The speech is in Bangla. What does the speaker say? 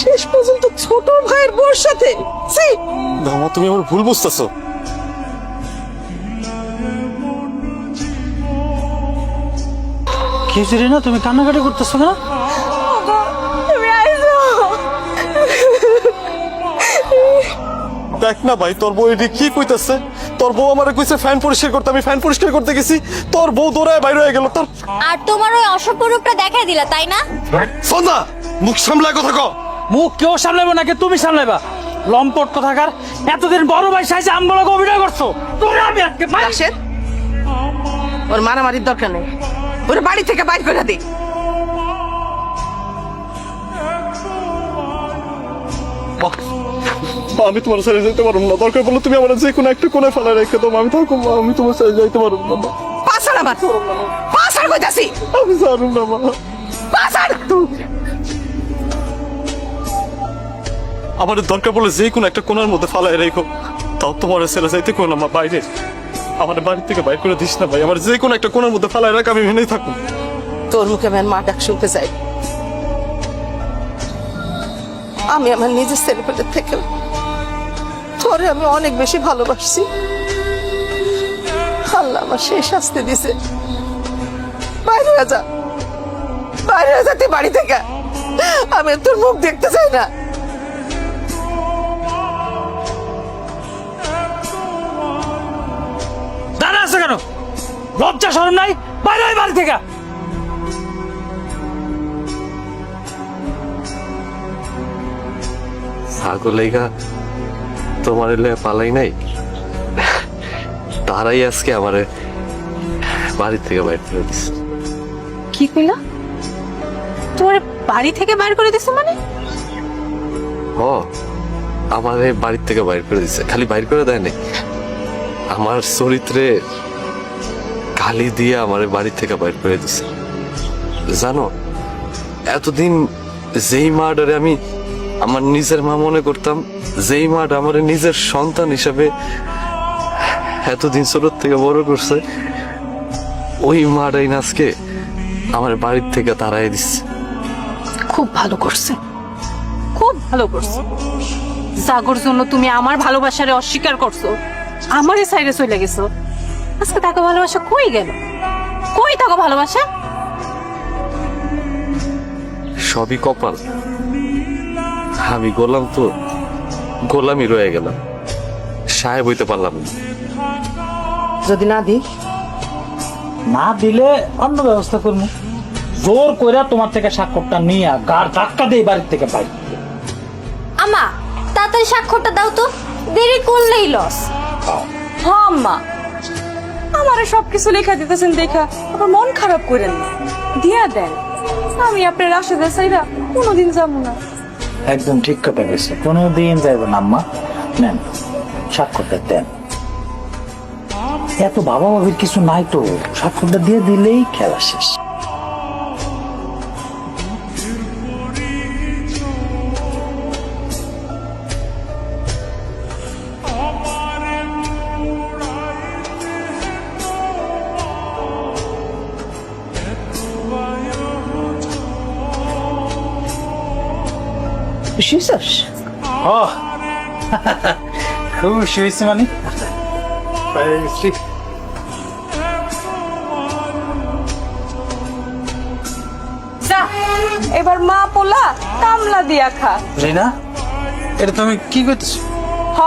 শেষ পর্যন্ত ছোট ভাইয়ের বোর সাথে? ছি! ধামা তুমি আমার ভুল বুঝতেছো। কি হয়েছে না তুমি কান্নাকাটি করতেছো না? তুমি আইছো দেখ না ভাই তোর বউ এটি কি কইতেছে? তোর বউ আমার কইছে ফ্যান পরিষ্কার করতে আমি ফ্যান পরিষ্কার করতে গেছি। তোর বউ দৌড়ায় বাইরে হয়ে গেল তোর আর তোমার ওই অসভ্য রূপটা দেখাই দিলা তাই না? সন্ধ্যা মুখ সামলায় কথা কও। মুখ কেউ সামলাবো নাকি তুমি সামলাইবা? লম্পট কথাকার? এতদিন বড় ভাই সাইজে আমগুলোকে অভিনয় করছ। তোরে আমি আজকে মারি। রাশেদ ওর মারামারির দরকার নেই। ওর বাড়ি থেকে বাইর করে দে। আমি তোমার সাথে যেতে পারব না। দরকার বলে তুমি আমার যে কোনো একটা কোনায় ফেলা রেখে দাও। আমি মা, আমি তোমার সাথে যাইতে পারব না। পাছাড় আমার। পাছাড় কইতাছি। আমি জানো না মা। পাছাড় আমার দরকার বলে যে কোনো একটা কোনার মধ্যে ফালাই রেখো। তাও তোমার ছেলে যাইতে কোনো না বাইরে। আমার বাড়ি থেকে বাইর করে দিস না, ভাই। আমার যে কোনো একটা কোনার মধ্যে ফালাই রাখ, আমি মেনেই থাকুন। তোর মুখে আমার মা ডাক শুনতে চাই। আমি আমার নিজের ছেলেপেলের থেকে তোরে আমি অনেক বেশি ভালোবাসছি আল্লাহ আমার শেষ শাস্তি দিছে। বাইরে যা। বাইরে যা তুই বাড়ি থেকে। আমি তোর মুখ দেখতে চাই না। লজ্জা শরম নাই? বাইরে হয় বাড়ি থেকে। তোমার এলে পালাই নাই? তারাই আজকে আমারে বাড়ি থেকে বাইর করে দিচ্ছে কি কইলা? তোমার বাড়ি থেকে বাইর করে দিছে মানে? ও আমারে বাড়ি থেকে বাইর করে দিচ্ছে খালি বাইর করে দেয় নাই। আমার চরিত্রে গালি দিয়ে আমার বাড়ি থেকে বাইর করে দিছে। জানো, এতদিন যেই মার্ডারে আমি আমার নিজের মা মনে করতাম, যেই মাড আমার নিজের সন্তান হিসাবে এতদিন ছোট থেকে বড় করছে, ওই মাডাই নাচকে আমার বাড়ির থেকে তাড়াই দিচ্ছে খুব ভালো করছে। খুব ভালো করছে। জাগর জন্য তুমি আমার ভালোবাসারে অস্বীকার করছ। আমারই সাইডে চলে গেছো। আজকে তাকে ভালোবাসা কই গেল? কই তাকে ভালোবাসা? সবই কপাল। আমি গোলাম তো গোলামই রয়ে গেলাম। সাহেব হইতে পারলাম না। যদি না দিই না দিলে অন্য ব্যবস্থা করব। জোর কইরা তোমার থেকে স্বাক্ষরটা নিয়ে গার ধাক্কা দিয়ে বাড়ির থেকে বাইরে আমা তাড়াতাড়ি স্বাক্ষরটা দাও তো। দেরি করলেই লস হ্যাঁ আম্মা। আমারে সবকিছু লেখা দিতেছেন দেখা, আবার মন খারাপ করেন দিয়া দেন। আমি আপনার রাশেদা সাইরা কোনোদিন যাব না। একদম ঠিক কথা গেছে কোনোদিন যাইব না, আম্মা। নেন স্বাক্ষরটা দেন। এত বাবা বাবির কিছু নাই তো। স্বাক্ষরটা দিয়ে দিলেই খেলা শেষ। খুশি হইছস? ও খুশি হইছি মানে এবার মা পোলা কামলা দিয়া খা। রিনা এটা তুমি কি করছ হ।